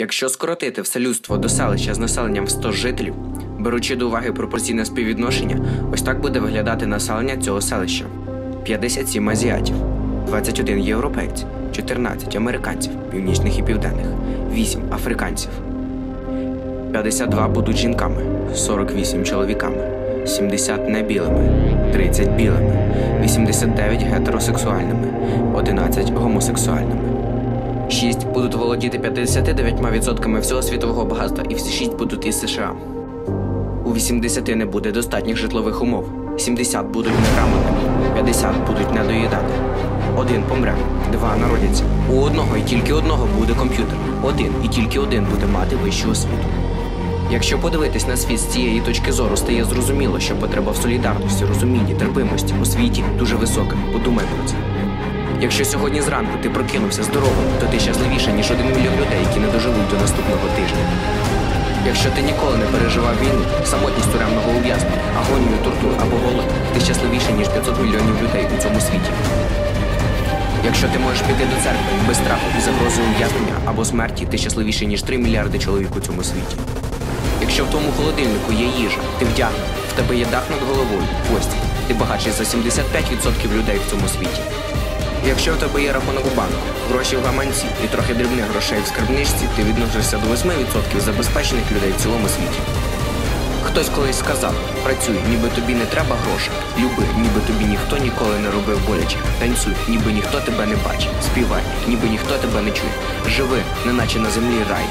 Якщо скоротити все людство до селища з населенням в 100 жителів, беручи до уваги пропорційне співвідношення, ось так буде виглядати населення цього селища: 57 азіатів, 21 європейць, 14 американців, північних і південних, 8 африканців, 52 будуть жінками, 48 чоловіками, 70 небілими, 30 білими, 89 гетеросексуальними, 11 гомосексуальними. 6 будуть володіти 59% всього світового багатства, і всі 6 будуть із США. У 80 не буде достатніх житлових умов. 70 будуть неграмотними, 50 будуть недоїдати. Один помре, два народяться. У одного і тільки одного буде комп'ютер. Один і тільки один буде мати вищу освіту. Якщо подивитись на світ з цієї точки зору, стає зрозуміло, що потреба в солідарності, розумінні, терпимості у світі дуже висока. Подумай про це. Якщо сьогодні зранку ти прокинувся здоровим, то ти щасливіше, ніж один мільйон людей, які не доживуть до наступного тижня. Якщо ти ніколи не переживав війну, самотність тюремного ув'язнення, агонію, тортур або голод, ти щасливіше, ніж 500 мільйонів людей у цьому світі. Якщо ти можеш піти до церкви без страху і загрози ув'язнення або смерті, ти щасливіше, ніж 3 мільярди чоловік у цьому світі. Якщо в тому холодильнику є їжа, ти вдягнений, в тебе є дах над головою, постіль, ти багатший за 75% людей в цьому світі. Якщо в тебе є рахунок у банку, гроші в гаманці і трохи дрібних грошей в скарбничці, ти відносишся до 8% забезпечених людей в цілому світі. Хтось колись сказав: працюй, ніби тобі не треба грошей, люби, ніби тобі ніхто ніколи не робив боляче. Танцюй, ніби ніхто тебе не бачить. Співай, ніби ніхто тебе не чує. Живи, неначе на землі рай.